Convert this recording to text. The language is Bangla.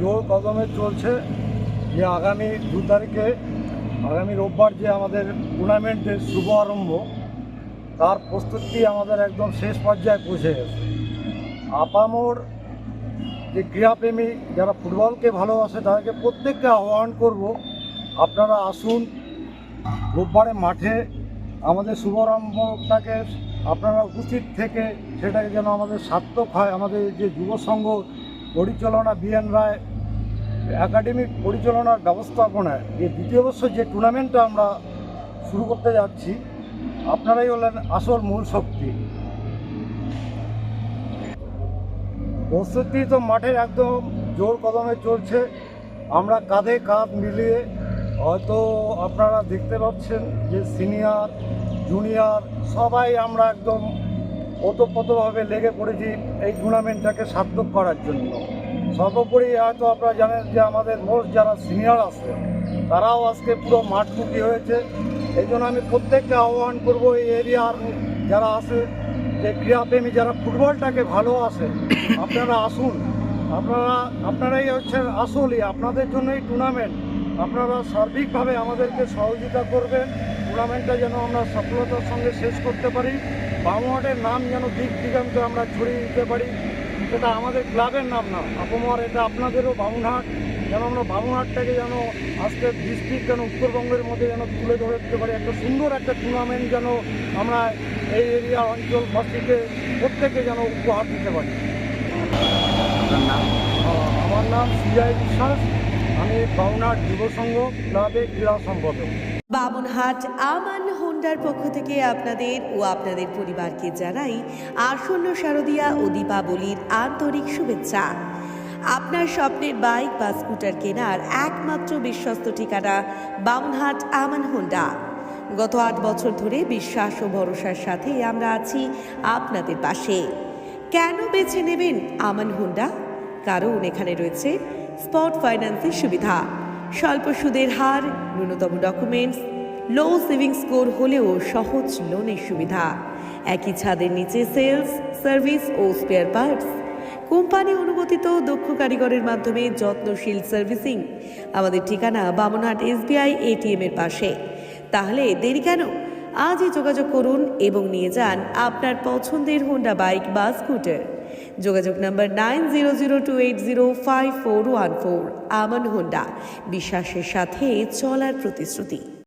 জোর কদমে চলছে যে আগামী দু তারিখে, আগামী রোববার যে আমাদের টুর্নামেন্টের শুভ আরম্ভ, তার প্রস্তুতি আমাদের একদম শেষ পর্যায়ে পৌঁছে গেছে। আপামোর যে ক্রীড়াপ্রেমী যারা ফুটবলকে ভালোবাসে, তাদেরকে প্রত্যেককে আহ্বান করব, আপনারা আসুন, রোববারে মাঠে আমাদের শুভারম্ভটাকে আপনারা উপস্থিত থেকে সেটাকে যেন আমাদের সার্থক হয়, আমাদের যে যুব সংঘ পরিচালনা বিএন রায় একাডেমিক পরিচালনার ব্যবস্থাপনায় যে দ্বিতীয় বছর যে টুর্নামেন্টটা আমরা শুরু করতে যাচ্ছি, আপনারাই হলেন আসল মূল শক্তি। প্রস্তুতি তো মাঠের একদম জোর কদমে চলছে। আমরা কাঁধে কাঁধ মিলিয়ে হয়তো আপনারা দেখতে পাচ্ছেন যে সিনিয়র, জুনিয়র সবাই আমরা একদম ওতপ্রোতভাবে লেগে পড়েছি এই টুর্নামেন্টটাকে সার্থক করার জন্য। সর্বোপরি হয়তো আপনারা জানেন যে আমাদের মোস্ট যারা সিনিয়র আছে, তারাও আজকে পুরো মাঠমুখী হয়েছে। এই জন্য আমি প্রত্যেককে আহ্বান করব এই এরিয়ার যারা আছে, যে ক্রীড়াপ্রেমী যারা ফুটবলটাকে ভালো ভালোবাসে, আপনারা আসুন। আপনারা, আপনারাই হচ্ছেন আসলই। আপনাদের জন্য এই টুর্নামেন্ট আপনারা সার্বিকভাবে আমাদেরকে সহযোগিতা করবেন। টুর্নামেন্টটা যেন আমরা সফলতার সঙ্গে শেষ করতে পারি। বামুহাটের নাম যেন দিক দিগান্তে আমরা ছড়িয়ে দিতে পারি। এটা আমাদের ক্লাবের নাম না। আপমার এটা আপনাদেরও বামুনহাট। যেন আমরা বামুনহাটটাকে যেন আজকে ডিস্ট্রিক্ট যেন উত্তরবঙ্গের মধ্যে যেন তুলে ধরে ধরতে পারি। একটা সুন্দর একটা টুর্নামেন্ট যেন আমরা এই এরিয়া অঞ্চলবাসীকে প্রত্যেকে যেন উপহার দিতে পারি। আমার নাম সিআই বিশ্বাস। আমি বামুনহাট যুব সংঘ ক্লাবের ক্রীড়া সম্পাদক। বামনহাট আমান হোন্ডার পক্ষ থেকে আপনাদের ও আপনাদের পরিবারকে জানাই আসন্ন শারদীয়া ও দীপাবলির আন্তরিক শুভেচ্ছা। আপনার স্বপ্নের বাইক বা স্কুটার কেনার একমাত্র বিশ্বস্ত ঠিকানা বামনহাট আমান হোন্ডা। গত আট বছর ধরে বিশ্বাস ও ভরসার সাথে আমরা আছি আপনাদের পাশে। কেন বেছে নেবেন আমান হোন্ডা? কারণ এখানে রয়েছে স্পট ফাইন্যান্সের সুবিধা। স্বল্প সুদের হার, ন্যূনতম ডকুমেন্টস লো সেভিং স্কোর হলেও সহজ লোনের সুবিধা। একই ছাদের নিচে সেলস সার্ভিস ও স্পেয়ার পার্টস কোম্পানি অনুমোদিত দক্ষ কারিগরের মাধ্যমে যত্নশীল সার্ভিসিং আমাদের ঠিকানা বামনহাট এসবিআই এটিএম এর পাশে। তাহলে দেরি কেন? আজই যোগাযোগ করুন এবং নিয়ে যান আপনার পছন্দের হোন্ডা বাইক বা স্কুটার যোগাযোগ number nine zero zero two eight zero five four one four, Aman Honda, বিশ্বাসের সাথে চলার প্রতিশ্রুতি।